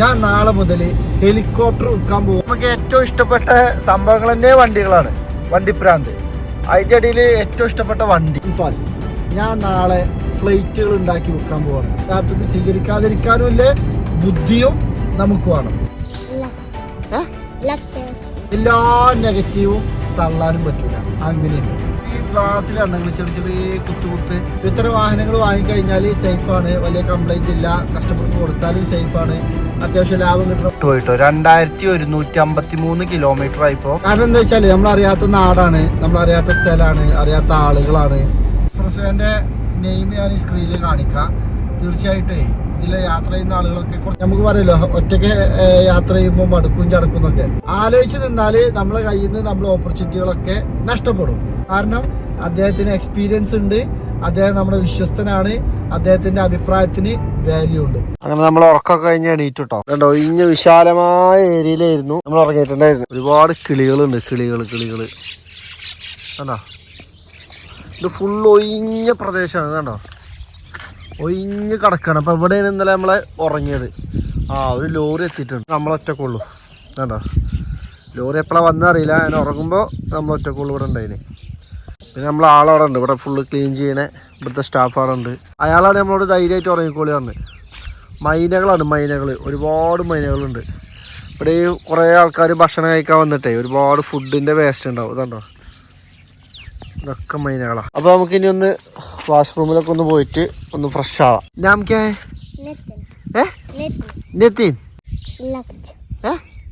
ഞാൻ നാളെ മുതൽ ഹെലികോപ്റ്റർ വിൽക്കാൻ പോകും. നമുക്ക് ഏറ്റവും ഇഷ്ടപ്പെട്ട സംഭവങ്ങൾ തന്നെ വണ്ടികളാണ്. വണ്ടിപ്രാന്ത് അതിന്റെ ഇടയിൽ ഏറ്റവും ഇഷ്ടപ്പെട്ട വണ്ടി. ഇൻഫാൽ. ഞാൻ നാളെ ഫ്ലൈറ്റുകൾ ഉണ്ടാക്കി വിൽക്കാൻ പോവാണ്. യഥാർത്ഥത്തിൽ സ്വീകരിക്കാതിരിക്കാനും ഇല്ലേ ബുദ്ധിയും നമുക്ക് വേണം. എല്ലാ നെഗറ്റീവും തള്ളാനും പറ്റൂല. അങ്ങനെയുണ്ട്. ഈ ഗ്ലാസ്സിലാണെങ്കിൽ ചെറിയ ചെറിയ കുത്തുകുത്ത്. ഇത്തരം വാഹനങ്ങൾ വാങ്ങിക്കഴിഞ്ഞാൽ സേഫാണ് വലിയ കംപ്ലൈന്റ് ഇല്ല. കസ്റ്റമർക്ക് കൊടുത്താലും സേഫാണ് അത്യാവശ്യം ലാഭം കിട്ടും. പോയിട്ടോ? രണ്ടായിരത്തി ഒരുന്നൂറ്റി അമ്പത്തി മൂന്ന് കിലോമീറ്റർ ആയിപ്പോ. കാരണം എന്താ വെച്ചാൽ നമ്മൾ അറിയാത്ത നാടാണ് നമ്മൾ അറിയാത്ത സ്ഥലമാണ് അറിയാത്ത ആളുകളാണ്. പ്രസവന്റെ നെയിം ഞാൻ ഈ സ്ക്രീനിൽ കാണിക്കാം. തീർച്ചയായിട്ടും ഇതിലെ യാത്ര ചെയ്യുന്ന ആളുകളൊക്കെ നമുക്ക് പറയല്ലോ ഒറ്റയ്ക്ക് യാത്ര ചെയ്യുമ്പോൾ മടുക്കും ചടക്കും എന്നൊക്കെ ആലോചിച്ച് നിന്നാൽ നമ്മളെ കയ്യിൽ നിന്ന് നമ്മളെ ഓപ്പർച്യൂണിറ്റികളൊക്കെ നഷ്ടപ്പെടും. കാരണം അദ്ദേഹത്തിന് എക്സ്പീരിയൻസ് ഉണ്ട്. അദ്ദേഹം നമ്മുടെ വിശ്വസ്തനാണ്. അദ്ദേഹത്തിന്റെ അഭിപ്രായത്തിന് വാല്യൂ ഉണ്ട്. അങ്ങനെ നമ്മൾ ഉറക്കമൊക്കെ കഴിഞ്ഞ് കേട്ടോ കണ്ടോ ഇഞ്ഞ വിശാലമായ ഏരിയയിലായിരുന്നു നമ്മൾ ഉറങ്ങിയിട്ടുണ്ടായിരുന്നു ഒരുപാട് കിളികളുണ്ട് കിളികൾ കിളികൾ കണ്ടോ? ഇത് ഫുൾ ഒഴിഞ്ഞ പ്രദേശമാണ് കണ്ടോ? ഒഴിഞ്ഞ് കിടക്കണം. അപ്പൊ ഇവിടെയാണ് ഇന്നലെ നമ്മളെ ഉറങ്ങിയത്. ആ ഒരു ലോറി എത്തിയിട്ടുണ്ട്. നമ്മൾ ഉള്ളു കണ്ടോ? ലോറി എപ്പോഴാണ് വന്നറിയില്ല ഞാൻ ഉറങ്ങുമ്പോൾ നമ്മളൊറ്റക്കുള്ളൂ ഇവിടെ ഉണ്ടായിന്. പിന്നെ നമ്മൾ ആളവിടെ ഉണ്ട് ഇവിടെ ഫുള്ള് ക്ലീൻ ചെയ്യണ ഇവിടുത്തെ സ്റ്റാഫ് അവിടെ ഉണ്ട് അയാളാണ് നമ്മളോട് ധൈര്യമായിട്ട് ഉറങ്ങിക്കോളി പറഞ്ഞത് മൈനകളാണ് മൈനകൾ ഒരുപാട് മൈനകളുണ്ട്. ഇവിടെ ഈ കുറേ ആൾക്കാർ ഭക്ഷണം കഴിക്കാൻ വന്നിട്ടേ ഒരുപാട് ഫുഡിന്റെ വേസ്റ്റ് ഉണ്ടാവും. ഇതുണ്ടോ ഇതൊക്കെ മൈനകളാണ് അപ്പോൾ നമുക്ക് ഇനി ഒന്ന് വാഷ്റൂമിലൊക്കെ ഒന്ന് പോയിട്ട് ഒന്ന് ഫ്രഷ് ആവാം. ഞാൻ ഏ? നെത്തീൻ. ഏ?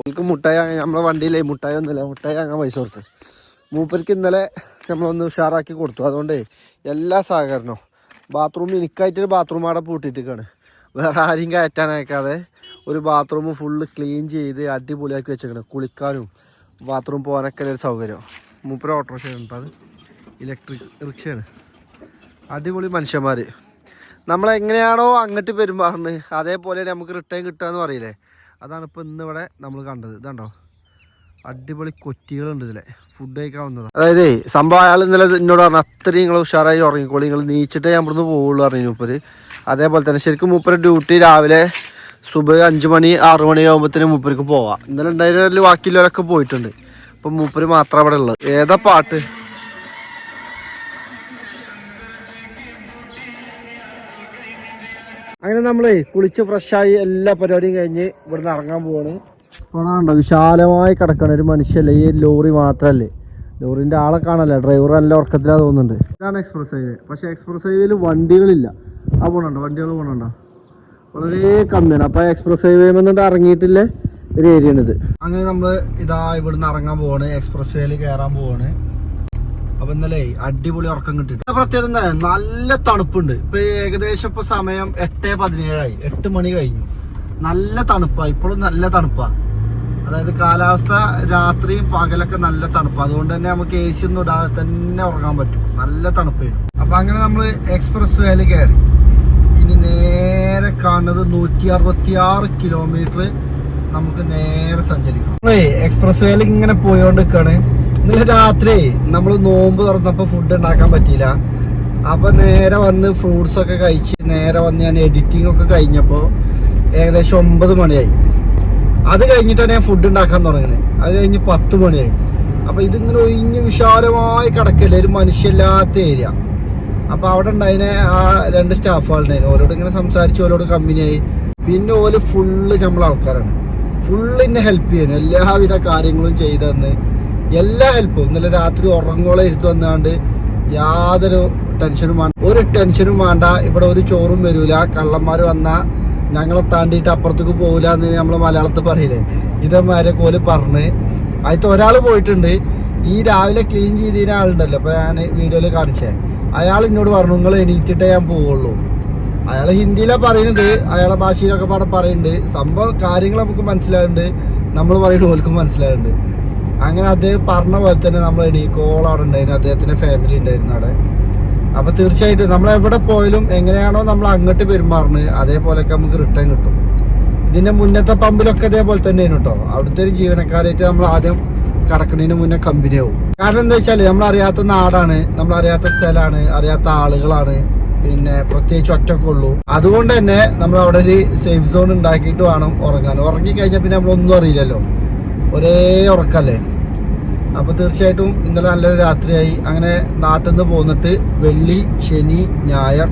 ഓൾക്ക് മുട്ടായി വാങ്ങാൻ നമ്മളെ വണ്ടിയിലേ മുട്ടായി ഒന്നുമില്ല മുട്ടായി വാങ്ങാൻ പൈസ കൊടുത്ത്. മൂപ്പർക്ക് ഇന്നലെ നമ്മളൊന്ന് ഉഷാറാക്കി കൊടുത്തു. അതുകൊണ്ട് എല്ലാ സഹകരണവും. ബാത്റൂം എനിക്കായിട്ടൊരു ബാത്റൂം അവിടെ പൂട്ടിയിട്ടാണ് വേറെ ആരെയും കയറ്റാനയക്കാതെ ഒരു ബാത്റൂം ഫുള്ള് ക്ലീൻ ചെയ്ത് അടിപൊളിയാക്കി വെച്ചേക്കണം. കുളിക്കാനും ബാത്റൂം പോകാനൊക്കെ ഒരു സൗകര്യം. മൂപ്പര് ഓട്ടോറിക്ഷ ഉണ്ട് അത് ഇലക്ട്രിക് റിക്ഷയാണ്. അടിപൊളി മനുഷ്യന്മാർ നമ്മളെങ്ങനെയാണോ അങ്ങോട്ട് പെരുമാറുന്നത് അതേപോലെ നമുക്ക് റിട്ടേൺ കിട്ടുക എന്ന് പറയില്ലേ? അതാണ് ഇപ്പോൾ ഇന്നിവിടെ നമ്മൾ കണ്ടത്. ഇതാണ്ടോ? അടിപൊളി കൊറ്റികളുണ്ട് ഇതിലെ. ഫുഡ് കഴിക്കാൻ വന്നത്. അതായത് സംഭവം അയാൾ ഇന്നലെ എന്നോട് പറഞ്ഞു അത്രയും നിങ്ങൾ ഉഷാറായി ഉറങ്ങിക്കോളി നിങ്ങൾ നീച്ചിട്ടേ ഞാൻ ഇവിടുന്ന് പോവുള്ളൂ പറഞ്ഞു മൂപ്പര്. അതേപോലെ തന്നെ ശരിക്കും മൂപ്പര് ഡ്യൂട്ടി രാവിലെ സുബ് അഞ്ച് മണി ആറു മണി ആകുമ്പോഴത്തേനും മൂപ്പർക്ക് പോവാം. ഇന്നലെ ഉണ്ടായിരുന്നതിൽ ബാക്കിയുള്ളവരൊക്കെ പോയിട്ടുണ്ട്. ഇപ്പം മൂപ്പര് മാത്രം അവിടെ ഉള്ളത്. ഏതാ പാട്ട്? അങ്ങനെ നമ്മളേ കുളിച്ച് ഫ്രഷായി എല്ലാ പരിപാടിയും കഴിഞ്ഞ് ഇവിടുന്ന് ഇറങ്ങാൻ പോവാണ്. കാണാണ്ടോ വിശാലമായി കിടക്കണ ഒരു മനുഷ്യല്ലേ? ഈ ലോറി മാത്രല്ലേ? ലോറിന്റെ ആളെ കാണല്ലേ ഡ്രൈവർ നല്ല ഉറക്കത്തിലാ തോന്നുന്നുണ്ട്. ഇതാണ് എക്സ്പ്രസ് ഹൈവേ. പക്ഷെ എക്സ്പ്രസ് ഹൈവേയിൽ വണ്ടികളില്ല. ആ പോണുണ്ടോ? വണ്ടികൾ പോണുണ്ടോ? വളരെ കമ്മിയാണ്. അപ്പൊ എക്സ്പ്രസ് ഹൈവേ എന്നിട്ട് ഇറങ്ങിയിട്ടില്ലേ ഒരു ഏരിയ ആണിത് അങ്ങനെ നമ്മൾ ഇതാ ഇവിടുന്ന് ഇറങ്ങാൻ പോവാണ്. എക്സ്പ്രസ് വേയിൽ കയറാൻ പോവാണ്. അപ്പൊ ഇന്നലെ അടിപൊളി ഉറക്കം കിട്ടിയിട്ട് പ്രത്യേകത എന്താ? നല്ല തണുപ്പുണ്ട്. ഇപ്പൊ ഏകദേശം ഇപ്പൊ സമയം എട്ട് പതിനേഴായി. എട്ട് മണി കഴിഞ്ഞു. നല്ല തണുപ്പാ. ഇപ്പോഴും നല്ല തണുപ്പാ. അതായത് കാലാവസ്ഥ രാത്രിയും പകലൊക്കെ നല്ല തണുപ്പ്. അതുകൊണ്ട് തന്നെ നമുക്ക് എ സി ഒന്നും ഇടാതെ തന്നെ ഉറങ്ങാൻ പറ്റും. നല്ല തണുപ്പായിരുന്നു. അപ്പൊ അങ്ങനെ നമ്മൾ എക്സ്പ്രസ് വേയിൽ കയറി ഇനി നേരെ കാണുന്നത് നൂറ്റി അറുപത്തി ആറ് കിലോമീറ്റർ നമുക്ക് നേരെ സഞ്ചരിക്കണം. എക്സ്പ്രസ് വേയിൽ ഇങ്ങനെ പോയോണ്ടിരിക്കാണ് ഇന്നലെ രാത്രി നമ്മൾ നോമ്പ് തുറന്നപ്പോൾ ഫുഡ് ഉണ്ടാക്കാൻ പറ്റിയില്ല. അപ്പൊ നേരെ വന്ന് ഫ്രൂട്ട്സ് ഒക്കെ കഴിച്ച് നേരെ വന്ന് ഞാൻ എഡിറ്റിംഗ് ഒക്കെ കഴിഞ്ഞപ്പോൾ ഏകദേശം ഒമ്പത് മണിയായി. അത് കഴിഞ്ഞിട്ടാണ് ഞാൻ ഫുഡ് ഉണ്ടാക്കാൻ തുടങ്ങുന്നത്. അത് കഴിഞ്ഞ് പത്ത് മണിയായി. അപ്പൊ ഇതിങ്ങനെ ഒഴിഞ്ഞ് വിശാലമായി കിടക്കല്ലേ ഒരു മനുഷ്യല്ലാത്ത ഏരിയ അപ്പൊ അവിടെ ഉണ്ടായിനെ ആ രണ്ട് സ്റ്റാഫുകളുണ്ടായിരുന്നു ഓരോട് ഇങ്ങനെ സംസാരിച്ച് ഓരോട് കമ്പനിയായി. പിന്നെ ഓൽ ഫുള്ള് നമ്മളെ ആൾക്കാരാണ് ഫുള്ള് ഇന്നെ ഹെൽപ്പ് ചെയ്യുന്നു എല്ലാവിധ കാര്യങ്ങളും ചെയ്തു തന്ന്. എല്ലാ ഹെൽപ്പും ഇന്നലെ രാത്രി ഉറങ്ങോളം ഇരുത്തു വന്നാണ്ട് യാതൊരു ടെൻഷനും വേണ്ട. ഒരു ടെൻഷനും വേണ്ട. ഇവിടെ ഒരു ചോറും വരൂല. കള്ളന്മാർ വന്നാൽ ഞങ്ങളെ താണ്ടിയിട്ട് അപ്പുറത്തേക്ക് പോകില്ല എന്ന് നമ്മൾ മലയാളത്തിൽ പറയില്ലേ? ഇതേമാരെ കോൽ പറഞ്ഞ്. അതിൽ ഒരാൾ പോയിട്ടുണ്ട്. ഈ രാവിലെ ക്ലീൻ ചെയ്തതിന് ആളുണ്ടല്ലോ. അപ്പൊ ഞാൻ വീഡിയോയിൽ കാണിച്ചേ. അയാൾ എന്നോട് പറഞ്ഞു നിങ്ങൾ എണീറ്റിട്ടേ ഞാൻ പോവുള്ളൂ. അയാൾ ഹിന്ദിയിലാ പറയുന്നത്. അയാളെ ഭാഷയിലൊക്കെ പാടെ പറയുന്നുണ്ട്. സംഭവം കാര്യങ്ങൾ നമുക്ക് മനസ്സിലാകുന്നുണ്ട് നമ്മൾ പറയുന്നത് ഓൽക്കും മനസ്സിലാകുന്നുണ്ട് അങ്ങനെ അദ്ദേഹം പറഞ്ഞ പോലെ തന്നെ നമ്മൾ എണീക്കോളം അവിടെ ഉണ്ടായിരുന്നു. അദ്ദേഹത്തിന്റെ ഫാമിലി ഉണ്ടായിരുന്നു അവിടെ. അപ്പൊ തീർച്ചയായിട്ടും നമ്മൾ എവിടെ പോയാലും എങ്ങനെയാണോ നമ്മൾ അങ്ങോട്ട് പെരുമാറുന്നത് അതേപോലെയൊക്കെ നമുക്ക് റിട്ടേൺ കിട്ടും. ഇതിന്റെ മുന്നത്തെ പമ്പിലൊക്കെ ഇതേപോലെ തന്നെയാണ് കേട്ടോ. അവിടുത്തെ ഒരു ജീവനക്കാരായിട്ട് നമ്മൾ ആദ്യം കടക്കണതിന് മുന്നേ കമ്പനി ആവും. കാരണം എന്താ വെച്ചാൽ നമ്മൾ അറിയാത്ത നാടാണ് നമ്മൾ അറിയാത്ത സ്ഥലമാണ് അറിയാത്ത ആളുകളാണ്. പിന്നെ പ്രത്യേകിച്ച് ഒറ്റക്കെ ഉള്ളൂ. അതുകൊണ്ട് തന്നെ നമ്മൾ അവിടെ ഒരു സേഫ് സോൺ ഉണ്ടാക്കിയിട്ട് വേണം ഉറങ്ങാൻ. ഉറങ്ങി കഴിഞ്ഞാൽ പിന്നെ നമ്മളൊന്നും അറിയില്ലല്ലോ. ഒരേ ഉറക്കല്ലേ? അപ്പൊ തീർച്ചയായിട്ടും ഇന്നലെ നല്ലൊരു രാത്രിയായി. അങ്ങനെ നാട്ടിൽ നിന്ന് പോന്നിട്ട് വെള്ളി ശനി ഞായർ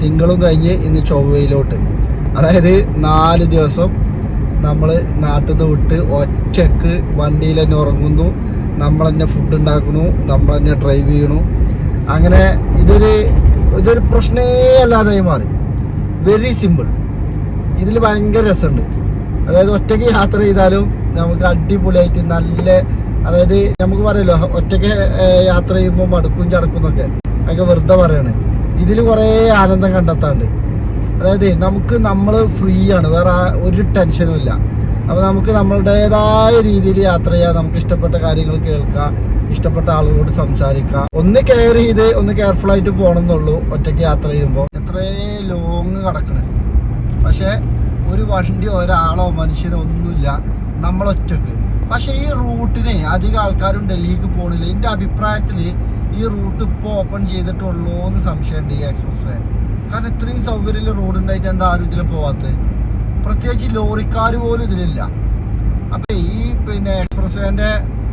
തിങ്കളും കഴിഞ്ഞ് ഇന്ന് ചൊവ്വയിലോട്ട്. അതായത് നാല് ദിവസം നമ്മൾ നാട്ടിൽ നിന്ന് വിട്ട് ഒറ്റയ്ക്ക് വണ്ടിയിൽ തന്നെ ഉറങ്ങുന്നു. നമ്മൾ തന്നെ ഫുഡ് ഉണ്ടാക്കുന്നു. നമ്മൾ തന്നെ ഡ്രൈവ് ചെയ്യണു അങ്ങനെ ഇതൊരു ഇതൊരു പ്രശ്നേ അല്ലാതായി മാറി. വെരി സിമ്പിൾ ഇതിൽ ഭയങ്കര രസമുണ്ട്. അതായത് ഒറ്റയ്ക്ക് യാത്ര ചെയ്താലും നമുക്ക് അടിപൊളിയായിട്ട് നല്ല അതായത് നമുക്ക് പറയല്ലോ ഒറ്റയ്ക്ക് യാത്ര ചെയ്യുമ്പോൾ മടുക്കും ചടക്കും എന്നൊക്കെ. അതൊക്കെ വെറുതെ പറയാണ്. ഇതിൽ കുറേ ആനന്ദം കണ്ടെത്താണ്ട്. അതായത് നമുക്ക് നമ്മൾ ഫ്രീ ആണ് വേറെ ഒരു ടെൻഷനും ഇല്ല. അപ്പൊ നമുക്ക് നമ്മളുടേതായ രീതിയിൽ യാത്ര ചെയ്യാം. നമുക്ക് ഇഷ്ടപ്പെട്ട കാര്യങ്ങൾ കേൾക്കാം ഇഷ്ടപ്പെട്ട ആളുകളോട് സംസാരിക്കാം. ഒന്ന് കെയർ ചെയ്ത് ഒന്ന് കെയർഫുൾ ആയിട്ട് പോകണം എന്നുള്ളൂ ഒറ്റയ്ക്ക് യാത്ര ചെയ്യുമ്പോൾ എത്രേ ലോങ് കിടക്കണേ. പക്ഷേ ഒരു വണ്ടിയോ ഒരാളോ മനുഷ്യനോ ഒന്നുമില്ല. നമ്മളൊറ്റക്ക്. പക്ഷെ ഈ റൂട്ടിനെ അധികം ആൾക്കാരും ഡൽഹിക്ക് പോകണില്ല എന്റെ അഭിപ്രായത്തിൽ ഈ റൂട്ട് ഇപ്പോൾ ഓപ്പൺ ചെയ്തിട്ടുള്ളൂ എന്ന് സംശയമുണ്ട് ഈ എക്സ്പ്രസ് വേ കാരണം ഇത്രയും സൗകര്യമുള്ള റോഡ് ഉണ്ടായിട്ട് എന്താ ആരും ഇതിൽ പോവാത്തത്? പ്രത്യേകിച്ച് ലോറിക്കാർ പോലും ഇതിലില്ല. അപ്പൊ ഈ പിന്നെ എക്സ്പ്രസ് വേന്റെ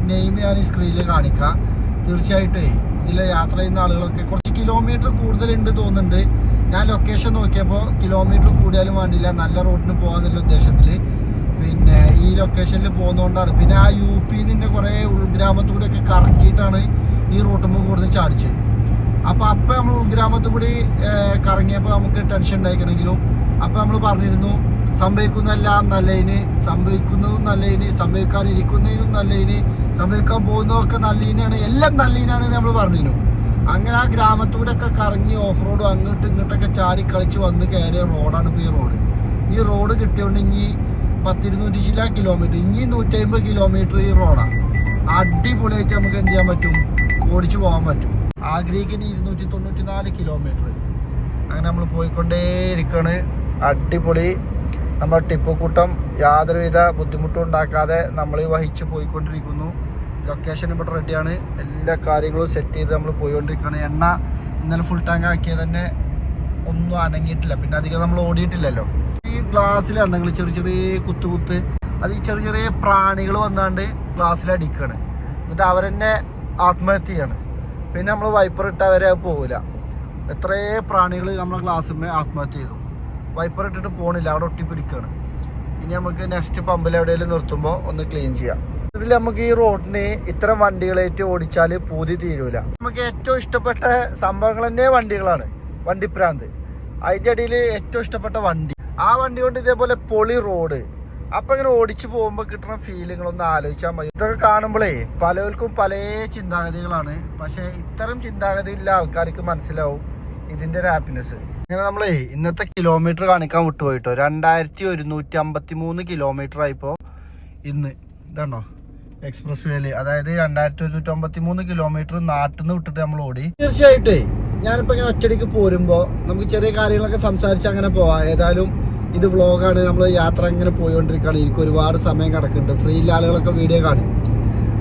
നെയിം ഞാൻ ഈ സ്ക്രീനിൽ കാണിക്കാം. തീർച്ചയായിട്ടും ഇതിൽ യാത്ര ചെയ്യുന്ന ആളുകളൊക്കെ കുറച്ച് കിലോമീറ്റർ കൂടുതലുണ്ട് തോന്നുന്നുണ്ട്. ഞാൻ ലൊക്കേഷൻ നോക്കിയപ്പോൾ കിലോമീറ്റർ കൂടിയാലും വേണ്ടില്ല നല്ല റോഡിന് പോകാന്നുള്ള ഉദ്ദേശത്തിൽ പിന്നെ ഈ ലൊക്കേഷനിൽ പോകുന്നതുകൊണ്ടാണ് പിന്നെ ആ യു പി നിന്റെ കുറേ ഉൾഗ്രാമത്തൂടെ ഒക്കെ കറക്കിയിട്ടാണ് ഈ റൂട്ടുമ്പോൾ കൂടുതൽ ചാടിച്ചത് അപ്പൊ അപ്പൊ നമ്മൾ ഉൾഗ്രാമത്തിൽ കൂടി കറങ്ങിയപ്പോൾ നമുക്ക് ടെൻഷൻ ഉണ്ടായിക്കണമെങ്കിലും അപ്പൊ നമ്മൾ പറഞ്ഞിരുന്നു സംഭവിക്കുന്നതെല്ലാം നല്ലതിന് സംഭവിക്കുന്നതും നല്ലതിന് സംഭവിക്കാതിരിക്കുന്നതിനും നല്ലതിന് സംഭവിക്കാൻ പോകുന്നതൊക്കെ നല്ലതിനാണ് എല്ലാം നല്ലതിനാണ് നമ്മൾ പറഞ്ഞിരുന്നു. അങ്ങനെ ആ ഗ്രാമത്തൂടെ ഒക്കെ കറങ്ങി ഓഫ് റോഡും അങ്ങോട്ടും ഇങ്ങോട്ടൊക്കെ ചാടി കളിച്ച് വന്ന് കയറിയ റോഡാണ് ഇപ്പോൾ ഈ റോഡ് ഈ റോഡ് കിട്ടിയോണ്ടെങ്കിൽ പത്തിരുന്നൂറ്റി ചില കിലോമീറ്റർ ഇനി നൂറ്റി അമ്പത് കിലോമീറ്റർ ഈ റോഡാണ് അടിപൊളിയായിട്ട് നമുക്ക് എന്ത് ചെയ്യാൻ പറ്റും? ഓടിച്ചു പോകാൻ പറ്റും. ആഗ്രഹിക്കുന്ന ഇരുന്നൂറ്റി തൊണ്ണൂറ്റി നാല് കിലോമീറ്റർ അങ്ങനെ നമ്മൾ പോയിക്കൊണ്ടേയിരിക്കുകയാണ് അടിപൊളി. നമ്മൾ ടിപ്പ് കൂട്ടം യാതൊരുവിധ ബുദ്ധിമുട്ടും ഉണ്ടാക്കാതെ നമ്മൾ വഹിച്ച് പോയിക്കൊണ്ടിരിക്കുന്നു. ലൊക്കേഷൻ ഇവിടെ റെഡിയാണ് എല്ലാ കാര്യങ്ങളും സെറ്റ് ചെയ്ത് നമ്മൾ പോയിക്കൊണ്ടിരിക്കുകയാണ്. എണ്ണ ഇന്നലെ ഫുൾ ടാങ്ക് ആക്കിയത് തന്നെ ഒന്നും അനങ്ങിയിട്ടില്ല. പിന്നെ അധികം നമ്മൾ ഓടിയിട്ടില്ലല്ലോ. ഈ ഗ്ലാസ്സിലാണെങ്കിൽ ചെറിയ ചെറിയ കുത്തു കുത്ത്. അത് ഈ ചെറിയ ചെറിയ പ്രാണികൾ വന്നാണ്ട് ഗ്ലാസ്സിൽ അടിക്കുകയാണ് എന്നിട്ട് അവരെന്നെ ആത്മഹത്യ ചെയ്യാണ്. പിന്നെ നമ്മൾ വൈപ്പർ ഇട്ട് അവരെ പോകില്ല എത്രയേ പ്രാണികൾ നമ്മളെ ഗ്ലാസ്സിന്മേ ആത്മഹത്യ ചെയ്തു. വൈപ്പർ ഇട്ടിട്ട് പോണില്ല. അവിടെ ഒട്ടിപ്പിടിക്കാണ്. ഇനി നമുക്ക് നെക്സ്റ്റ് പമ്പിൽ എവിടെയെങ്കിലും നിർത്തുമ്പോൾ ഒന്ന് ക്ലീൻ ചെയ്യാം. ഇതിൽ നമുക്ക് ഈ റോഡിന് ഇത്തരം വണ്ടികളേറ്റ് ഓടിച്ചാൽ പൂതി തീരൂല. നമുക്ക് ഏറ്റവും ഇഷ്ടപ്പെട്ട സംഭവങ്ങൾ തന്നെ വണ്ടികളാണ്. വണ്ടിപ്രാന്ത് അതിന്റെ ഇടയിൽ ഏറ്റവും ഇഷ്ടപ്പെട്ട വണ്ടി. ആ വണ്ടി കൊണ്ട് ഇതേപോലെ പൊളി റോഡ്. അപ്പൊ ഇങ്ങനെ ഓടിച്ചു പോകുമ്പോൾ കിട്ടുന്ന ഒന്ന് ആലോചിച്ചാൽ മതി. ഇതൊക്കെ കാണുമ്പോഴേ പലർക്കും പല ചിന്താഗതികളാണ്. പക്ഷെ ഇത്തരം ചിന്താഗതിയിലുള്ള ആൾക്കാർക്ക് മനസ്സിലാവും ഇതിന്റെ ഒരു ഹാപ്പിനെസ് ഇങ്ങനെ നമ്മളേ ഇന്നത്തെ കിലോമീറ്റർ കാണിക്കാൻ വിട്ടുപോയിട്ടോ? രണ്ടായിരത്തി ഒരുന്നൂറ്റി അമ്പത്തി മൂന്ന് കിലോമീറ്റർ ആയിപ്പോ ഇന്ന്. ഇതാണോ? എക്സ്പ്രസ് വേൽ അതായത് രണ്ടായിരത്തി ഒരുന്നൂറ്റി അമ്പത്തി മൂന്ന് കിലോമീറ്റർ നാട്ടിൽ നിന്ന് വിട്ടിട്ട് നമ്മൾ ഓടി. തീർച്ചയായിട്ടേ. ഞാനിപ്പോ ഇങ്ങനെ ഒറ്റടിക്ക് പോരുമ്പോ നമുക്ക് ചെറിയ കാര്യങ്ങളൊക്കെ സംസാരിച്ച് അങ്ങനെ പോവാം. ഏതായാലും ഇത് വ്ളോഗാണ്. നമ്മൾ യാത്ര ഇങ്ങനെ പോയിക്കൊണ്ടിരിക്കുകയാണ് എനിക്ക് ഒരുപാട് സമയം കിടക്കുന്നുണ്ട്. ഫ്രീ ആളുകളൊക്കെ വീഡിയോ കാണും.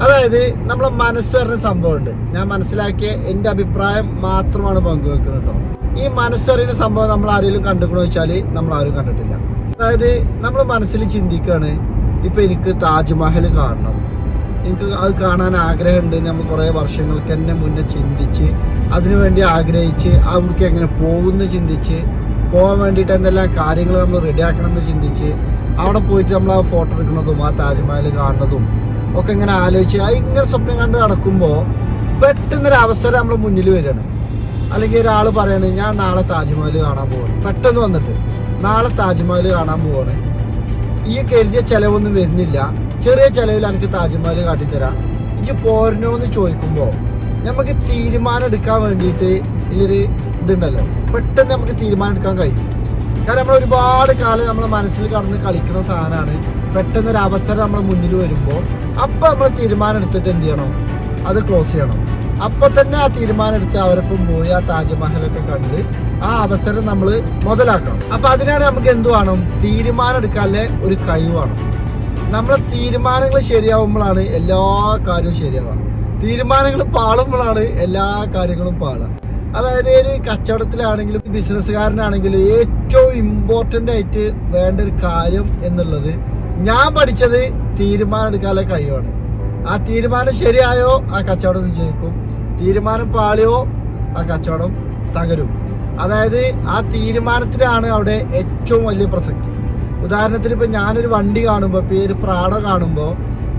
അതായത് നമ്മളെ മനസ്സ് പറഞ്ഞ സംഭവമുണ്ട്. ഞാൻ മനസ്സിലാക്കിയ എന്റെ അഭിപ്രായം മാത്രമാണ് പങ്കുവെക്കുന്നത് കേട്ടോ ഈ മനസ്സറിയുന്ന സംഭവം നമ്മൾ ആരെങ്കിലും കണ്ടിക്കണോ വെച്ചാൽ നമ്മൾ ആരും കണ്ടിട്ടില്ല. അതായത് നമ്മൾ മനസ്സിൽ ചിന്തിക്കുകയാണ് ഇപ്പം എനിക്ക് താജ്മഹൽ കാണണം. എനിക്ക് അത് കാണാൻ ആഗ്രഹമുണ്ട്. നമ്മൾ കുറേ വർഷങ്ങൾക്ക് തന്നെ മുന്നേ ചിന്തിച്ച് അതിനുവേണ്ടി ആഗ്രഹിച്ച് അവിടേക്ക് എങ്ങനെ പോകുമെന്ന് ചിന്തിച്ച് പോകാൻ വേണ്ടിയിട്ട് എന്തെല്ലാം കാര്യങ്ങൾ നമ്മൾ റെഡിയാക്കണം എന്ന് ചിന്തിച്ച് അവിടെ പോയിട്ട് നമ്മൾ ആ ഫോട്ടോ എടുക്കുന്നതും ആ താജ്മഹൽ കാണുന്നതും ഒക്കെ ഇങ്ങനെ ആലോചിച്ച് ആ ഇങ്ങനെ സ്വപ്നം കണ്ട് നടക്കുമ്പോൾ പെട്ടെന്നൊരു അവസരം നമ്മൾ മുന്നിൽ വരികയാണ്. അല്ലെങ്കിൽ ഒരാൾ പറയാണ് ഞാൻ നാളെ താജ്മഹൽ കാണാൻ പോവാണ്. പെട്ടെന്ന് വന്നിട്ട് നാളെ താജ്മഹൽ കാണാൻ പോവാണ്. ഈ കരുതിയ ചിലവൊന്നും വരുന്നില്ല. ചെറിയ ചിലവിൽ എനിക്ക് താജ്മഹൽ കാട്ടിത്തരാം. എനിക്ക് പോരണോ എന്ന് ചോദിക്കുമ്പോൾ നമുക്ക് തീരുമാനം എടുക്കാൻ വേണ്ടിയിട്ട് ഇതിലൊരു ഇതുണ്ടല്ലോ. പെട്ടെന്ന് നമുക്ക് തീരുമാനം എടുക്കാൻ കഴിയും. കാരണം നമ്മൾ ഒരുപാട് കാലം നമ്മളെ മനസ്സിൽ കടന്ന് കളിക്കുന്ന സാധനമാണ്. പെട്ടെന്ന് ഒരു അവസരം നമ്മളെ മുന്നിൽ വരുമ്പോൾ അപ്പം നമ്മൾ തീരുമാനം എടുത്തിട്ട് എന്ത് ചെയ്യണം? അത് ക്ലോസ് ചെയ്യണം. അപ്പൊ തന്നെ ആ തീരുമാനം എടുത്ത് അവരൊപ്പം പോയി ആ താജ്മഹലൊക്കെ കണ്ട് ആ അവസരം നമ്മൾ മുതലാക്കണം. അപ്പൊ അതിനാണ് നമുക്ക് എന്ത് വേണം? തീരുമാനം എടുക്കാനുള്ള ഒരു കഴിവാണ് നമ്മളെ തീരുമാനങ്ങൾ ശരിയാവുമ്പോഴാണ് എല്ലാ കാര്യവും ശരിയാവുക. തീരുമാനങ്ങൾ പാളുമ്പോഴാണ് എല്ലാ കാര്യങ്ങളും പാളുക. അതായത് ഒരു കച്ചവടത്തിലാണെങ്കിലും ബിസിനസ്സുകാരനാണെങ്കിലും ഏറ്റവും ഇമ്പോർട്ടന്റ് ആയിട്ട് വേണ്ട ഒരു കാര്യം എന്നുള്ളത് ഞാൻ പഠിച്ചത് തീരുമാനം എടുക്കാനുള്ള കഴിവാണ്. ആ തീരുമാനം ശരിയായോ? ആ കച്ചവടം വിജയിക്കും. തീരുമാനം പാളിയോ? ആ കച്ചവടം തകരും. അതായത് ആ തീരുമാനത്തിലാണ് അവിടെ ഏറ്റവും വലിയ പ്രസക്തി. ഉദാഹരണത്തിന് ഇപ്പോൾ ഞാനൊരു വണ്ടി കാണുമ്പോൾ പേര് ഈ ഒരു കാണുമ്പോൾ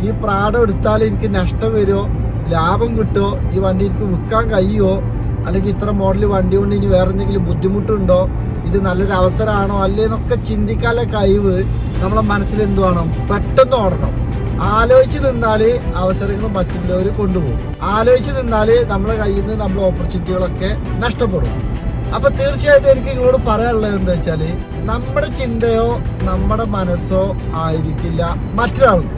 ഈ പ്രാഡോ എടുത്താൽ എനിക്ക് നഷ്ടം വരുമോ? ലാഭം കിട്ടുമോ? ഈ വണ്ടി എനിക്ക് വിൽക്കാൻ കഴിയുമോ? അല്ലെങ്കിൽ ഇത്ര മോഡൽ വണ്ടി കൊണ്ട് ഇനി വേറെ എന്തെങ്കിലും ബുദ്ധിമുട്ടുണ്ടോ? ഇത് നല്ലൊരു അവസരമാണോ? അല്ലേന്നൊക്കെ ചിന്തിക്കാനുള്ള കഴിവ് നമ്മളെ മനസ്സിൽ എന്തുവാണോ വേണം? പെട്ടെന്ന് ഓടണം. ആലോചിച്ച് നിന്നാൽ അവസരങ്ങൾ മറ്റുള്ളവർ കൊണ്ടുപോകും. ആലോചിച്ച് നിന്നാൽ നമ്മളെ കയ്യിൽ നിന്ന് നമ്മളെ ഓപ്പർച്യൂണിറ്റികളൊക്കെ നഷ്ടപ്പെടും. അപ്പൊ തീർച്ചയായിട്ടും എനിക്ക് നിങ്ങളോട് പറയാനുള്ളത് എന്താ വെച്ചാൽ നമ്മുടെ ചിന്തയോ നമ്മുടെ മനസ്സോ ആയിരിക്കില്ല മറ്റൊരാൾക്ക്.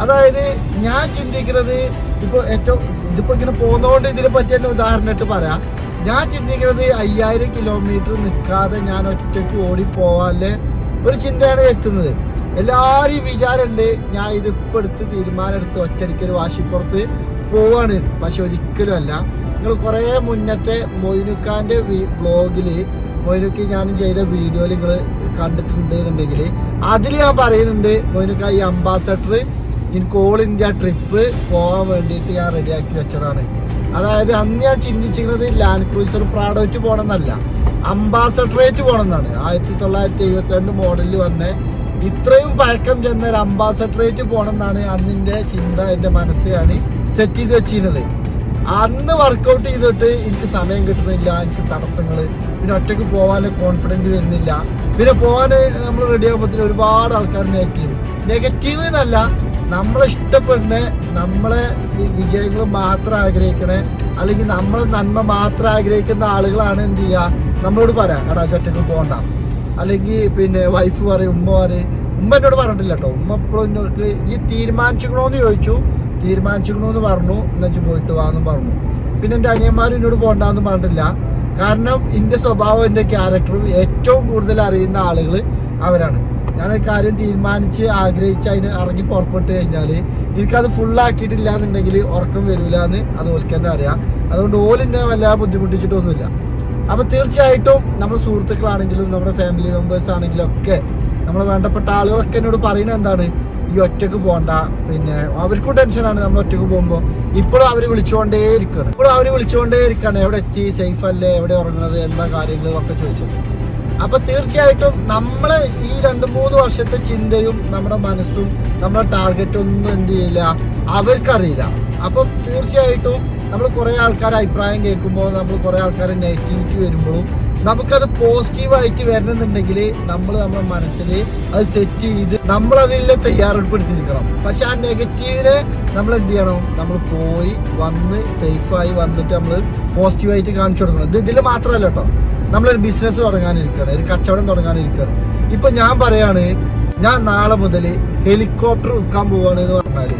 അതായത് ഞാൻ ചിന്തിക്കുന്നത് ഇപ്പൊ ഏറ്റവും ഇതിപ്പോ ഇങ്ങനെ പോകുന്നതുകൊണ്ട് ഇതിനെ പറ്റി തന്നെ ഉദാഹരണമായിട്ട് പറയാം. ഞാൻ ചിന്തിക്കുന്നത് അയ്യായിരം കിലോമീറ്റർ നിൽക്കാതെ ഞാൻ ഒറ്റയ്ക്ക് ഓടിപ്പോവാല്ലേ? ഒരു ചിന്തയാണ് എത്തുന്നത് എല്ലാവരും വിചാരമുണ്ട് ഞാൻ ഇതിപ്പോ എടുത്ത് തീരുമാനം എടുത്ത് ഒറ്റയടിക്കൊരു വാശിപ്പുറത്ത് പോവാണ്. പക്ഷെ ഒരിക്കലും അല്ല. നിങ്ങൾ കുറേ മുന്നത്തെ മൊയ്നുക്കാന്റെ വ്ളോഗിൽ മൊയിനുക്ക് ഞാൻ ചെയ്ത വീഡിയോയിൽ നിങ്ങൾ കണ്ടിട്ടുണ്ട് എന്നുണ്ടെങ്കിൽ അതിൽ ഞാൻ പറയുന്നുണ്ട് മൊയിനുക്ക ഈ അംബാസഡർ എനിക്ക് ഓൾ ഇന്ത്യ ട്രിപ്പ് പോകാൻ വേണ്ടിയിട്ട് ഞാൻ റെഡിയാക്കി വെച്ചതാണ്. അതായത് അന്ന് ഞാൻ ചിന്തിച്ചിരുന്നത് ലാൻഡ് ക്രൂസർ പ്രാഡോറ്റ് പോകണമെന്നല്ല അംബാസഡറേറ്റ് പോകണമെന്നാണ് ആയിരത്തി തൊള്ളായിരത്തി എഴുപത്തിരണ്ട് മോഡലിൽ വന്ന ഇത്രയും പഴക്കം ചെന്ന ഒരു അംബാസഡറേറ്റ് പോകണമെന്നാണ് അന്നിന്റെ ചിന്ത എന്റെ മനസ്സിലാണ് സെറ്റ് ചെയ്ത് വെച്ചിരുന്നത്. അന്ന് വർക്കൗട്ട് ചെയ്തിട്ട് എനിക്ക് സമയം കിട്ടുന്നില്ല എനിക്ക് തടസ്സങ്ങൾ പിന്നെ ഒറ്റയ്ക്ക് പോകാൻ കോൺഫിഡന്റ് വരുന്നില്ല. പിന്നെ പോകാൻ നമ്മൾ റെഡി ഒരുപാട് ആൾക്കാർ നെഗറ്റീവ് നെഗറ്റീവ് എന്നല്ല നമ്മളെ ഇഷ്ടപ്പെടുന്ന നമ്മളെ വിജയങ്ങൾ മാത്രം ആഗ്രഹിക്കണേ അല്ലെങ്കിൽ നമ്മൾ നന്മ മാത്രം ആഗ്രഹിക്കുന്ന ആളുകളാണ് എന്ത് ചെയ്യുക? നമ്മളോട് പറയാം എടാ ചൊറ്റക്ക് പോകണ്ട അല്ലെങ്കിൽ പിന്നെ വൈഫ് പറയും ഉമ്മ പറയും. ഉമ്മ എന്നോട് പറഞ്ഞിട്ടില്ല കേട്ടോ ഉമ്മ എപ്പോഴും എന്നോട് ഈ തീരുമാനിച്ചിക്കണോന്ന് ചോദിച്ചു. തീരുമാനിച്ചിക്കണോന്ന് പറഞ്ഞു. എന്നുവെച്ച് പോയിട്ട് വാന്നും പറഞ്ഞു. പിന്നെ എന്റെ അനിയന്മാരും എന്നോട് പോകണ്ടെന്ന് പറഞ്ഞിട്ടില്ല. കാരണം എന്റെ സ്വഭാവം എന്റെ ക്യാരക്ടറും ഏറ്റവും കൂടുതൽ അറിയുന്ന ആളുകൾ അവരാണ്. ഞാനൊരു കാര്യം തീരുമാനിച്ച് ആഗ്രഹിച്ച് അതിന് ഇറങ്ങി പുറപ്പെട്ട് കഴിഞ്ഞാൽ എനിക്കത് ഫുള്ളാക്കിയിട്ടില്ല എന്നുണ്ടെങ്കിൽ ഉറക്കം വരില്ല എന്ന് അത് ഓൽക്ക് തന്നെ അറിയാം. അതുകൊണ്ട് ഓലിന്നെ വല്ലാതെ ബുദ്ധിമുട്ടിച്ചിട്ടൊന്നുമില്ല. അപ്പൊ തീർച്ചയായിട്ടും നമ്മുടെ സുഹൃത്തുക്കളാണെങ്കിലും നമ്മുടെ ഫാമിലി മെമ്പേഴ്സ് ആണെങ്കിലും ഒക്കെ നമ്മളെ വേണ്ടപ്പെട്ട ആളുകളൊക്കെ എന്നോട് പറയുന്നത് എന്താണ്? ഈ ഒറ്റയ്ക്ക് പോകണ്ട പിന്നെ അവർക്കും ടെൻഷനാണ് നമ്മൾ ഒറ്റയ്ക്ക് പോകുമ്പോൾ ഇപ്പോഴും അവർ വിളിച്ചുകൊണ്ടേ ഇരിക്കുകയാണ് ഇപ്പോഴും അവർ വിളിച്ചുകൊണ്ടേ ഇരിക്കുകയാണ് എവിടെ എത്തി? സേഫ് അല്ലേ? എവിടെ ഉറങ്ങുന്നത് എന്താ കാര്യങ്ങൾ ഒക്കെ അപ്പൊ തീർച്ചയായിട്ടും നമ്മളെ ഈ രണ്ട് മൂന്ന് വർഷത്തെ ചിന്തയും നമ്മുടെ മനസ്സും നമ്മുടെ ടാർഗറ്റ് ഒന്നും എന്ത് ചെയ്യില്ല. അവർക്കറിയില്ല. അപ്പൊ തീർച്ചയായിട്ടും നമ്മൾ കുറെ ആൾക്കാർ അഭിപ്രായം കേൾക്കുമ്പോൾ നമ്മൾ കുറെ ആൾക്കാർ നെഗറ്റിവിറ്റി വരുമ്പോഴും നമുക്കത് പോസിറ്റീവായിട്ട് വരണമെന്നുണ്ടെങ്കിൽ നമ്മൾ നമ്മുടെ മനസ്സിൽ അത് സെറ്റ് ചെയ്ത് നമ്മൾ അതിൽ തയ്യാറെടുപ്പെടുത്തിയിരിക്കണം. പക്ഷെ ആ നെഗറ്റീവിനെ നമ്മൾ എന്ത് ചെയ്യണം? നമ്മൾ പോയി വന്ന് സേഫായി വന്നിട്ട് നമ്മൾ പോസിറ്റീവായിട്ട് കാണിച്ചു കൊടുക്കണം. ഇത് ഇതിൽ മാത്രമല്ല കേട്ടോ. നമ്മളൊരു ബിസിനസ് തുടങ്ങാനിരിക്കുകയാണ് ഒരു കച്ചവടം തുടങ്ങാനിരിക്കുകയാണ്. ഇപ്പൊ ഞാൻ പറയാണ് ഞാൻ നാളെ മുതൽ ഹെലികോപ്റ്റർ വിൽക്കാൻ പോവാണ് എന്ന് പറഞ്ഞാൽ.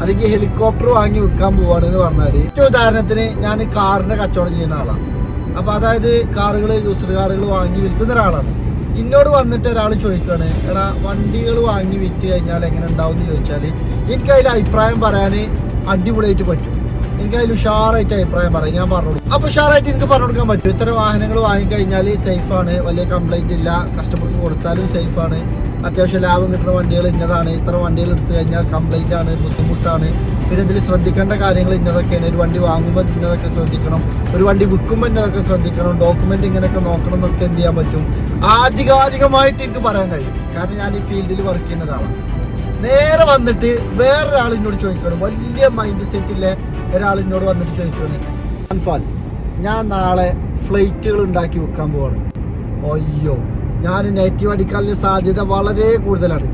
അല്ലെങ്കിൽ ഹെലികോപ്റ്റർ വാങ്ങി വിൽക്കാൻ പോവാണ് എന്ന് പറഞ്ഞാൽ. ഒരു ഉദാഹരണത്തിന് ഞാൻ കാറിന്റെ കച്ചവടം ചെയ്യുന്ന ആളാണ്. അപ്പൊ അതായത് കാറുകൾ യൂസ്ഡ് കാറുകൾ വാങ്ങി വിൽക്കുന്ന ഒരാളാണ്. എന്നോട് വന്നിട്ട് ഒരാൾ ചോദിക്കുകയാണ് എടാ വണ്ടികൾ വാങ്ങി വിറ്റ് കഴിഞ്ഞാൽ എങ്ങനെ ഉണ്ടാവും എന്ന് ചോദിച്ചാൽ എനിക്ക് അതിൽ അഭിപ്രായം പറയാൻ അടിപൊളിയായിട്ട് പറ്റും. എനിക്ക് അതിൽ ഉഷാറായിട്ട് അഭിപ്രായം പറയാം. ഞാൻ പറഞ്ഞു കൊടുക്കും. അപ്പൊ ഉഷാറായിട്ട് എനിക്ക് പറഞ്ഞു കൊടുക്കാൻ പറ്റും. ഇത്തരം വാഹനങ്ങൾ വാങ്ങിക്കഴിഞ്ഞാൽ സേഫ് ആണ് വലിയ കംപ്ലൈന്റ് ഇല്ല. കസ്റ്റമർക്ക് കൊടുത്താലും സേഫ് ആണ് അത്യാവശ്യം ലാഭം കിട്ടുന്ന വണ്ടികൾ ഇന്നതാണ്. ഇത്ര വണ്ടികൾ എടുത്തു കഴിഞ്ഞാൽ കംപ്ലൈന്റ് ആണ് ബുദ്ധിമുട്ടാണ്. പിന്നെ ഇതിൽ ശ്രദ്ധിക്കേണ്ട കാര്യങ്ങൾ ഇന്നതൊക്കെയാണ്. ഒരു വണ്ടി വാങ്ങുമ്പോൾ ഇന്നതൊക്കെ ശ്രദ്ധിക്കണം. ഒരു വണ്ടി വിൽക്കുമ്പോൾ ഇന്നതൊക്കെ ശ്രദ്ധിക്കണം. ഡോക്യുമെന്റ് ഇങ്ങനെയൊക്കെ നോക്കണം എന്നൊക്കെ എന്ത് ചെയ്യാൻ പറ്റും? ആധികാരികമായിട്ട് എനിക്ക് പറയാൻ കഴിയും. കാരണം ഞാൻ ഈ ഫീൽഡിൽ വർക്ക് ചെയ്യുന്ന ഒരാളാണ്. നേരെ വന്നിട്ട് വേറൊരാൾ എന്നോട് ചോദിക്കണം വലിയ മൈൻഡ് സെറ്റിലെ ഒരാൾ എന്നോട് വന്നിട്ട് അൻഫാൽ ഞാൻ നാളെ ഫ്ലൈറ്റുകൾ ഉണ്ടാക്കി വെക്കാൻ പോവാണ്. അയ്യോ ഞാൻ നെഗറ്റീവ് അടിക്കാനുള്ള സാധ്യത വളരെ കൂടുതലാണ്.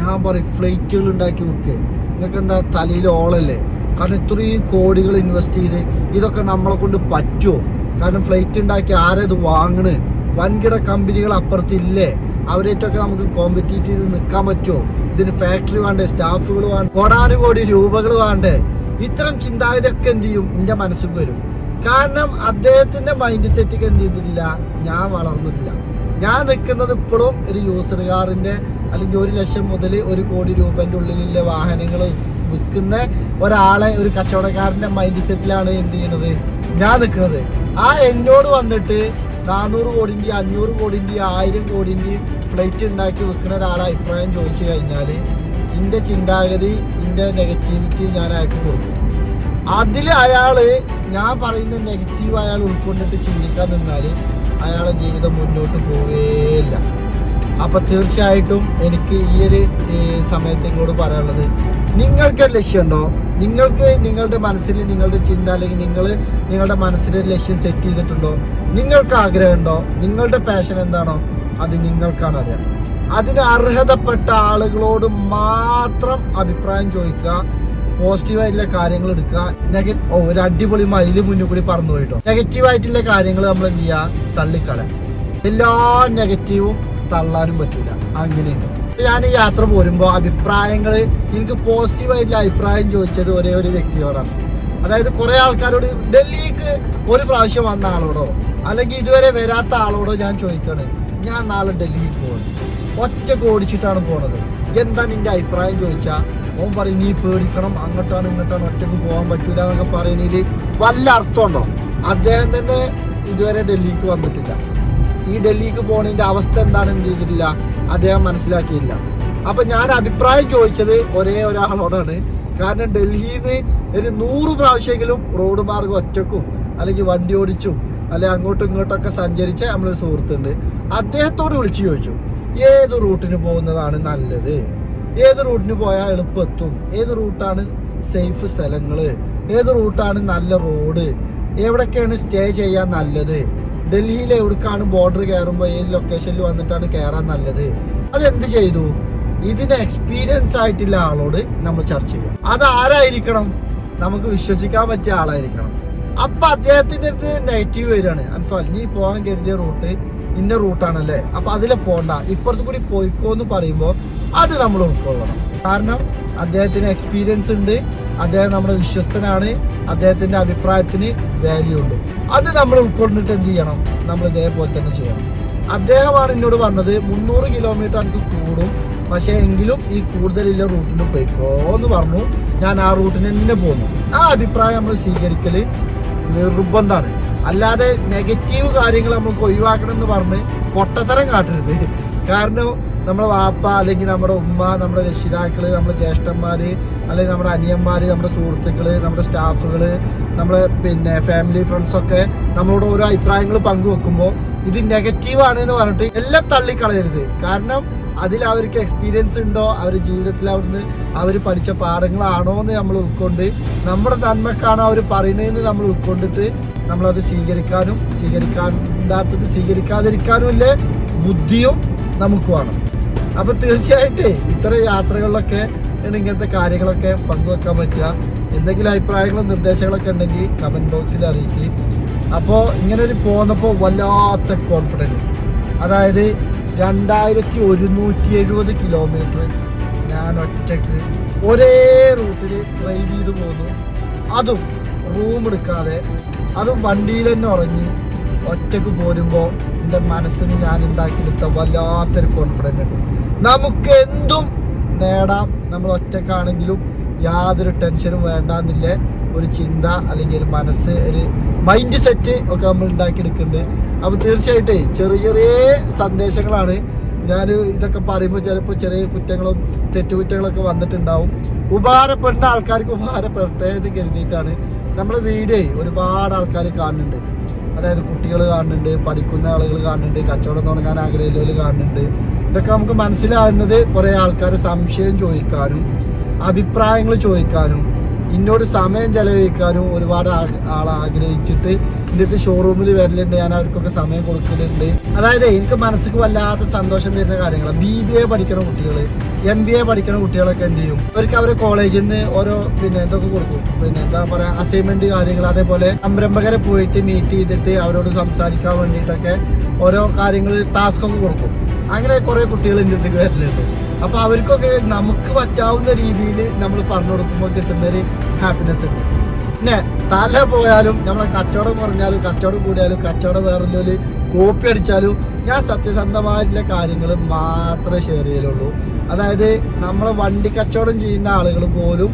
ഞാൻ പറയും ഫ്ലൈറ്റുകൾ ഉണ്ടാക്കി വെക്ക്. നിങ്ങൾക്ക് എന്താ തലയിൽ ഓളല്ലേ? കാരണം ഇത്രയും കോടികൾ ഇൻവെസ്റ്റ് ചെയ്ത് ഇതൊക്കെ നമ്മളെ കൊണ്ട് പറ്റുമോ? കാരണം ഫ്ലൈറ്റ് ഉണ്ടാക്കി ആരത് വാങ്ങണ്? വൻകിട കമ്പനികൾ അപ്പുറത്തില്ലേ? അവരേറ്റൊക്കെ നമുക്ക് കോമ്പറ്റീറ്റ് ചെയ്ത് നിൽക്കാൻ പറ്റുമോ? ഇതിന് ഫാക്ടറി വേണ്ടേ സ്റ്റാഫുകൾ വേണ്ട കോടാനുകോടി രൂപകൾ വേണ്ടേ? ഇത്തരം ചിന്താഗതിയൊക്കെ എന്ത് ചെയ്യും? എന്റെ മനസ്സിൽ വരും. കാരണം അദ്ദേഹത്തിന്റെ മൈൻഡ് സെറ്റ് എന്ത് ചെയ്തിട്ടില്ല? ഞാൻ വളർന്നിട്ടില്ല. ഞാൻ നിൽക്കുന്നത് ഇപ്പോഴും ഒരു യൂസർ കാറിന്റെ അല്ലെങ്കിൽ ഒരു ലക്ഷം മുതൽ ഒരു കോടി രൂപന്റെ ഉള്ളിലുള്ള വാഹനങ്ങൾ വിൽക്കുന്ന ഒരാളെ ഒരു കച്ചവടക്കാരന്റെ മൈൻഡ് സെറ്റിലാണ് എന്ത് ചെയ്യണത്? ഞാൻ നിൽക്കുന്നത്. ആ എന്നോട് വന്നിട്ട് നാനൂറ് കോടിന്റെ അഞ്ഞൂറ് കോടിന്റെ ആയിരം കോടിന്റെ ഫ്ലൈറ്റ് ഉണ്ടാക്കി വിൽക്കുന്ന ഒരാളെ അഭിപ്രായം ചോദിച്ചു കഴിഞ്ഞാൽ ഇന്റെ ചിന്താഗതി എന്റെ നെഗറ്റിവിറ്റി ഞാൻ അയാൾക്ക് കൊടുക്കും. അതിൽ അയാൾ ഞാൻ പറയുന്ന നെഗറ്റീവ് അയാൾ ഉൾക്കൊണ്ടിട്ട് ചിന്തിക്കാൻ നിന്നാൽ അയാളെ ജീവിതം മുന്നോട്ട് പോവേയില്ല. അപ്പൊ തീർച്ചയായിട്ടും എനിക്ക് ഈ ഒരു ഈ സമയത്ത് പറയാനുള്ളത് നിങ്ങൾക്ക് ലക്ഷ്യമുണ്ടോ? നിങ്ങൾക്ക് നിങ്ങളുടെ മനസ്സിൽ നിങ്ങളുടെ ചിന്ത അല്ലെങ്കിൽ നിങ്ങൾ നിങ്ങളുടെ മനസ്സിൽ ലക്ഷ്യം സെറ്റ് ചെയ്തിട്ടുണ്ടോ? നിങ്ങൾക്ക് ആഗ്രഹമുണ്ടോ? നിങ്ങളുടെ പാഷൻ എന്താണോ? അത് നിങ്ങൾക്കാണ് അറിയാം. അതിന് അർഹതപ്പെട്ട ആളുകളോട് മാത്രം അഭിപ്രായം ചോദിക്കുക പോസിറ്റീവായിട്ടുള്ള കാര്യങ്ങൾ എടുക്കുക. നെഗറ്റീവ് ഒരു അടിപൊളി മയിൽ മുന്നിൽ കൂടി പറന്നു പോയിട്ടോ. നെഗറ്റീവായിട്ടുള്ള കാര്യങ്ങൾ നമ്മൾ എന്ത് ചെയ്യുക? തള്ളിക്കള എല്ലാ നെഗറ്റീവും തള്ളാനും പറ്റില്ല അങ്ങനെയുണ്ട് ഞാൻ ഈ യാത്ര പോരുമ്പോൾ അഭിപ്രായങ്ങൾ എനിക്ക് പോസിറ്റീവായിട്ടുള്ള അഭിപ്രായം ചോദിച്ചത് ഒരേ ഒരു വ്യക്തിയോടാണ്. അതായത് കുറെ ആൾക്കാരോട് ഡൽഹിക്ക് ഒരു പ്രാവശ്യം വന്ന ആളോടോ അല്ലെങ്കിൽ ഇതുവരെ വരാത്ത ആളോടോ ഞാൻ ചോദിക്കണേ ഞാൻ നാളെ ഡൽഹിക്ക് പോകുന്നു ഒറ്റ ഓടിച്ചിട്ടാണ് പോണത്. എന്താ നിന്റെ അഭിപ്രായം ചോദിച്ചാ? ഓൻ പറയും നീ പേടിക്കണം അങ്ങോട്ടാണ് ഇങ്ങോട്ടാണ് ഒറ്റയ്ക്ക് പോകാൻ പറ്റൂല എന്നൊക്കെ പറയുന്നതിൽ വല്ല അർത്ഥമുണ്ടോ? അദ്ദേഹം തന്നെ ഇതുവരെ ഡൽഹിക്ക് വന്നിട്ടില്ല. ഈ ഡൽഹിക്ക് പോണതിന്റെ അവസ്ഥ എന്താണെന്ന് ചെയ്തിട്ടില്ല അദ്ദേഹം മനസ്സിലാക്കിയില്ല. അപ്പൊ ഞാൻ അഭിപ്രായം ചോദിച്ചത് ഒരേ ഒരാളോടാണ്. കാരണം ഡൽഹിയിൽ നിന്ന് ഒരു നൂറ് പ്രാവശ്യമെങ്കിലും റോഡ് മാർഗം ഒറ്റക്കും അല്ലെങ്കിൽ വണ്ടി ഓടിച്ചും അല്ലെങ്കിൽ അങ്ങോട്ടും ഇങ്ങോട്ടൊക്കെ സഞ്ചരിച്ച നമ്മളൊരു സുഹൃത്തുണ്ട്. അദ്ദേഹത്തോട് വിളിച്ചു ചോദിച്ചു. ഏത് റൂട്ടിന് പോകുന്നതാണ് നല്ലത്? ഏത് റൂട്ടിന് പോയാൽ എളുപ്പത്തും? ഏത് റൂട്ടാണ് സേഫ് സ്ഥലങ്ങൾ? ഏത് റൂട്ടാണ് നല്ല റോഡ്? എവിടൊക്കെയാണ് സ്റ്റേ ചെയ്യാൻ നല്ലത്? ഡൽഹിയിൽ എവിടേക്കാണ് ബോർഡർ കയറുമ്പോൾ ഏത് ലൊക്കേഷനിൽ വന്നിട്ടാണ് കയറാൻ നല്ലത്? അതെന്ത് ചെയ്തു? ഇതിന് എക്സ്പീരിയൻസ് ആയിട്ടുള്ള ആളോട് നമ്മൾ ചർച്ച ചെയ്യാം അത് ആരായിരിക്കണം? നമുക്ക് വിശ്വസിക്കാൻ പറ്റിയ ആളായിരിക്കണം. അപ്പൊ അദ്ദേഹത്തിന്റെ അടുത്ത് നെഗറ്റീവ് വരികയാണ്. അൻഫാൽ നീ പോകാൻ കരുതിയ റൂട്ട് ഇന്ന റൂട്ടാണല്ലേ? അപ്പൊ അതിലെ പോണ്ട. ഇപ്പുറത്ത് കൂടി പോയിക്കോ എന്ന് പറയുമ്പോൾ അത് നമ്മൾ ഉൾക്കൊള്ളണം. കാരണം അദ്ദേഹത്തിന് എക്സ്പീരിയൻസ് ഉണ്ട്. അദ്ദേഹം നമ്മുടെ വിശ്വസ്തനാണ്. അദ്ദേഹത്തിന്റെ അഭിപ്രായത്തിന് വാല്യൂ ഉണ്ട്. അത് നമ്മൾ ഉൾക്കൊണ്ടിട്ട് എന്ത് ചെയ്യണം? നമ്മൾ ഇതേപോലെ തന്നെ ചെയ്യണം. അദ്ദേഹമാണ് എന്നോട് പറഞ്ഞത് മുന്നൂറ് കിലോമീറ്റർ എനിക്ക് കൂടും. പക്ഷേ എങ്കിലും ഈ കൂടുതലുള്ള റൂട്ടിന് പോയിക്കോ എന്ന് പറഞ്ഞു. ഞാൻ ആ റൂട്ടിന് തന്നെ പോന്നു. ആ അഭിപ്രായം നമ്മൾ സ്വീകരിക്കൽ നിർബന്ധമാണ് അല്ലാതെ നെഗറ്റീവ് കാര്യങ്ങൾ നമുക്ക് ഒഴിവാക്കണം എന്ന് പറഞ്ഞ് പൊട്ടത്തരം കാട്ടരുത്. കാരണം നമ്മുടെ വാപ്പ അല്ലെങ്കിൽ നമ്മുടെ ഉമ്മ നമ്മുടെ രക്ഷിതാക്കൾ നമ്മുടെ ജ്യേഷ്ഠന്മാര് അല്ലെങ്കിൽ നമ്മുടെ അനിയന്മാര് നമ്മുടെ സുഹൃത്തുക്കൾ നമ്മുടെ സ്റ്റാഫുകൾ നമ്മുടെ പിന്നെ ഫാമിലി ഫ്രണ്ട്സ് ഒക്കെ നമ്മളോട് ഓരോ അഭിപ്രായങ്ങൾ പങ്കുവെക്കുമ്പോൾ ഇത് നെഗറ്റീവ് ആണ് എന്ന് പറഞ്ഞിട്ട് എല്ലാം തള്ളിക്കളയരുത്. കാരണം അതിൽ അവർക്ക് എക്സ്പീരിയൻസ് ഉണ്ടോ അവർ ജീവിതത്തിൽ അവിടുന്ന് അവർ പഠിച്ച പാഠങ്ങളാണോ എന്ന് നമ്മൾ ഉൾക്കൊണ്ട് നമ്മുടെ നന്മക്കാണോ അവർ പറയുന്നതെന്ന് നമ്മൾ ഉൾക്കൊണ്ടിട്ട് നമ്മളത് സ്വീകരിക്കാനും സ്വീകരിക്കാണ്ടാത്തത് സ്വീകരിക്കാതിരിക്കാനും ഇല്ലേ ബുദ്ധിയും നമുക്ക് വേണം. അപ്പൊ തീർച്ചയായിട്ടേ ഇത്തരം യാത്രകളിലൊക്കെ ഇങ്ങനത്തെ കാര്യങ്ങളൊക്കെ പങ്കുവെക്കാൻ പറ്റുക. എന്തെങ്കിലും അഭിപ്രായങ്ങളും നിർദ്ദേശങ്ങളൊക്കെ ഉണ്ടെങ്കിൽ കമന്റ് ബോക്സിൽ അറിയിക്കുകയും അപ്പോൾ ഇങ്ങനെ ഒരു പോന്നപ്പോൾ വല്ലാത്ത കോൺഫിഡൻസ് അതായത് രണ്ടായിരത്തി ഒരുന്നൂറ്റി എഴുപത് കിലോമീറ്റർ ഞാൻ ഒറ്റയ്ക്ക് ഒരേ റൂട്ടിൽ ഡ്രൈവ് ചെയ്ത് പോന്നു. അതും റൂം എടുക്കാതെ അതും വണ്ടിയിൽ തന്നെ ഉറങ്ങി ഒറ്റയ്ക്ക് പോരുമ്പോൾ എന്റെ മനസ്സിന് ഞാൻ ഉണ്ടാക്കിയെടുത്ത വല്ലാത്തൊരു കോൺഫിഡൻസ് ഉണ്ട്. നമുക്ക് എന്തും നേടാം. നമ്മൾ ഒറ്റക്കാണെങ്കിലും യാതൊരു ടെൻഷനും വേണ്ടെന്നില്ല? ഒരു ചിന്ത അല്ലെങ്കിൽ ഒരു മനസ്സ് ഒരു മൈൻഡ് സെറ്റ് ഒക്കെ നമ്മൾ ഉണ്ടാക്കിയെടുക്കുന്നുണ്ട്. അപ്പോൾ തീർച്ചയായിട്ടും ചെറിയ ചെറിയ സന്ദേശങ്ങളാണ്. ഞാൻ ഇതൊക്കെ പറയുമ്പോൾ ചിലപ്പോൾ ചെറിയ കുറ്റങ്ങളും തെറ്റുകുറ്റങ്ങളൊക്കെ വന്നിട്ടുണ്ടാവും. ഉപകാരപ്പെടുന്ന ആൾക്കാർക്ക് ഉപകാരപ്പെടട്ടെ എന്ന് കരുതിയിട്ടാണ് നമ്മുടെ വീഡിയോ ഒരുപാട് ആൾക്കാർ കാണുന്നുണ്ട്. അതായത് കുട്ടികൾ കാണുന്നുണ്ട് പഠിക്കുന്ന ആളുകൾ കാണുന്നുണ്ട് കച്ചവടം തുടങ്ങാൻ ആഗ്രഹമുള്ളവർ കാണുന്നുണ്ട്. ഇതൊക്കെ നമുക്ക് മനസ്സിലാകുന്നത് കുറേ ആൾക്കാർ സംശയം ചോദിക്കാനും അഭിപ്രായങ്ങൾ ചോദിക്കാനും എന്നോട് സമയം ചെലവഴിക്കാനും ഒരുപാട് ആൾ ആഗ്രഹിച്ചിട്ട് എന്റെ അടുത്ത് ഷോറൂമിൽ വരലുണ്ട്. ഞാൻ അവർക്കൊക്കെ സമയം കൊടുക്കലുണ്ട്. അതായത് എനിക്ക് മനസ്സിക്ക് വല്ലാത്ത സന്തോഷം തരുന്ന കാര്യങ്ങളാണ് ബി ബി എ പഠിക്കുന്ന കുട്ടികൾ എം ബി എ പഠിക്കുന്ന കുട്ടികളൊക്കെ എന്ത് ചെയ്യും? അവർക്ക് അവരെ കോളേജിൽ നിന്ന് ഓരോ പിന്നെ എന്തൊക്കെ കൊടുക്കും. പിന്നെ എന്താ പറയുക അസൈൻമെന്റ് കാര്യങ്ങൾ അതേപോലെ സംരംഭകരെ പോയിട്ട് മീറ്റ് ചെയ്തിട്ട് അവരോട് സംസാരിക്കാൻ വേണ്ടിയിട്ടൊക്കെ ഓരോ കാര്യങ്ങൾ ടാസ്ക് ഒക്കെ കൊടുക്കും. അങ്ങനെ കുറേ കുട്ടികൾ അടുത്തേക്ക് വരലുണ്ട്. അപ്പൊ അവർക്കൊക്കെ നമുക്ക് പറ്റാവുന്ന രീതിയിൽ നമ്മൾ പറഞ്ഞു കൊടുക്കുമ്പോൾ കിട്ടുന്ന ഒരു ഹാപ്പിനെസ് ഉണ്ട്. പിന്നെ തല പോയാലും നമ്മളെ കച്ചവടം കുറഞ്ഞാലും കച്ചവടം കൂടിയാലും കച്ചവടം വേറെ കോപ്പി അടിച്ചാലും ഞാൻ സത്യസന്ധമായിട്ടുള്ള കാര്യങ്ങൾ മാത്രമേ ഷെയർ ചെയ്യലുള്ളൂ. അതായത് നമ്മളെ വണ്ടി കച്ചവടം ചെയ്യുന്ന ആളുകൾ പോലും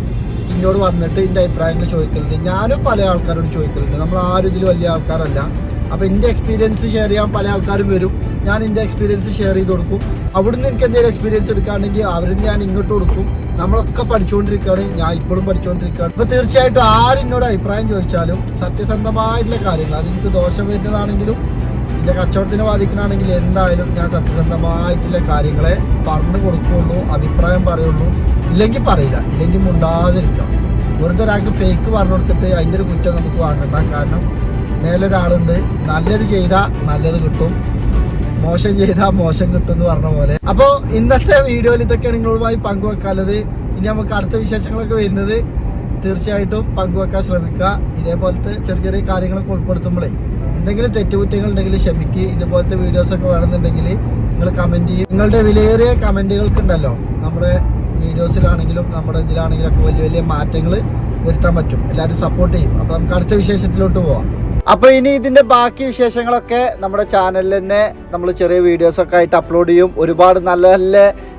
എന്നോട് വന്നിട്ട് എന്റെ അഭിപ്രായങ്ങൾ ചോദിക്കലുണ്ട്. ഞാനും പല ആൾക്കാരോട് ചോദിക്കലുണ്ട്. നമ്മൾ ആരും ഇതിൽ വലിയ ആൾക്കാരല്ല. അപ്പോൾ എന്റെ എക്സ്പീരിയൻസ് ഷെയർ ചെയ്യാൻ പല ആൾക്കാരും വരും. ഞാൻ എന്റെ എക്സ്പീരിയൻസ് ഷെയർ ചെയ്ത് കൊടുക്കും. അവിടുന്ന് എനിക്ക് എന്തെങ്കിലും എക്സ്പീരിയൻസ് എടുക്കുകയാണെങ്കിൽ അവരും ഞാൻ ഇങ്ങോട്ട് കൊടുക്കും. നമ്മളൊക്കെ പഠിച്ചുകൊണ്ടിരിക്കുകയാണ്. ഞാൻ ഇപ്പോഴും പഠിച്ചുകൊണ്ടിരിക്കുകയാണ്. അപ്പോൾ തീർച്ചയായിട്ടും ആരെന്നോട് അഭിപ്രായം ചോദിച്ചാലും സത്യസന്ധമായിട്ടുള്ള കാര്യങ്ങൾ അതെനിക്ക് ദോഷം വരുന്നതാണെങ്കിലും എന്റെ കച്ചവടത്തിനെ ബാധിക്കണമെങ്കിൽ എന്തായാലും ഞാൻ സത്യസന്ധമായിട്ടുള്ള കാര്യങ്ങളെ പറഞ്ഞു കൊടുക്കുകയുള്ളൂ അഭിപ്രായം പറയുള്ളൂ ഇല്ലെങ്കിൽ പറയില്ല ഇല്ലെങ്കിൽ മുണ്ടാതിരിക്കാം വെറുതെ ഒരാൾക്ക് ഫേക്ക് പറഞ്ഞു കൊടുത്തിട്ട് അതിന്റെ ഒരു കുറ്റം നമുക്ക് വാങ്ങണ്ട. കാരണം മേലൊരാളുണ്ട്. നല്ലത് ചെയ്താൽ നല്ലത് കിട്ടും. മോശം ചെയ്താൽ മോശം കിട്ടും എന്ന് പറഞ്ഞ പോലെ. അപ്പോൾ ഇന്നത്തെ വീഡിയോയിൽ ഇതൊക്കെയാണ് നിങ്ങളുമായി പങ്കുവെക്കാനുള്ളത്. ഇനി നമുക്ക് അടുത്ത വിശേഷങ്ങളൊക്കെ വരുന്നത് തീർച്ചയായിട്ടും പങ്കുവെക്കാൻ ശ്രമിക്കുക. ഇതേപോലത്തെ ചെറിയ ചെറിയ കാര്യങ്ങളൊക്കെ ഉൾപ്പെടുത്തുമ്പോഴേ എന്തെങ്കിലും തെറ്റുകുറ്റങ്ങൾ ഉണ്ടെങ്കിൽ ക്ഷമിക്കുക ഇതുപോലത്തെ വീഡിയോസ് ഒക്കെ വേണമെന്നുണ്ടെങ്കിൽ നിങ്ങൾ കമന്റ് ചെയ്യും. നിങ്ങളുടെ വിലയേറിയ കമന്റുകൾക്ക് ഉണ്ടല്ലോ. നമ്മുടെ വീഡിയോസിലാണെങ്കിലും നമ്മുടെ ഇതിലാണെങ്കിലും ഒക്കെ വലിയ വലിയ മാറ്റങ്ങൾ വരുത്താൻ പറ്റും. എല്ലാവരും സപ്പോർട്ട് ചെയ്യും. അപ്പൊ നമുക്ക് അടുത്ത വിശേഷത്തിലോട്ട് പോവാം. അപ്പൊ ഇനി ഇതിന്റെ ബാക്കി വിശേഷങ്ങളൊക്കെ നമ്മുടെ ചാനലിൽ തന്നെ നമ്മൾ ചെറിയ വീഡിയോസ് ഒക്കെ ആയിട്ട് അപ്ലോഡ് ചെയ്യും. ഒരുപാട് നല്ല നല്ല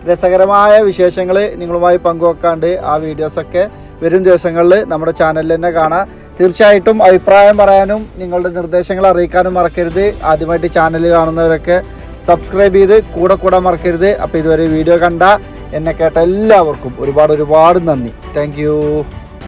രസകരമായ വിശേഷങ്ങൾ നിങ്ങളുമായി പങ്കുവെക്കാണ്ട് ആ വീഡിയോസൊക്കെ വരും ദിവസങ്ങളിൽ നമ്മുടെ ചാനലിൽ തന്നെ കാണാം. തീർച്ചയായിട്ടും അഭിപ്രായം പറയാനും നിങ്ങളുടെ നിർദ്ദേശങ്ങൾ അറിയിക്കാനും മറക്കരുത്. ആദ്യമായിട്ട് ചാനൽ കാണുന്നവരൊക്കെ സബ്സ്ക്രൈബ് ചെയ്ത് കൂടെ കൂടെ മറക്കരുത്. അപ്പോൾ ഇതുവരെ വീഡിയോ കണ്ട എന്നെ കേട്ട എല്ലാവർക്കും ഒരുപാട് ഒരുപാട് നന്ദി. താങ്ക്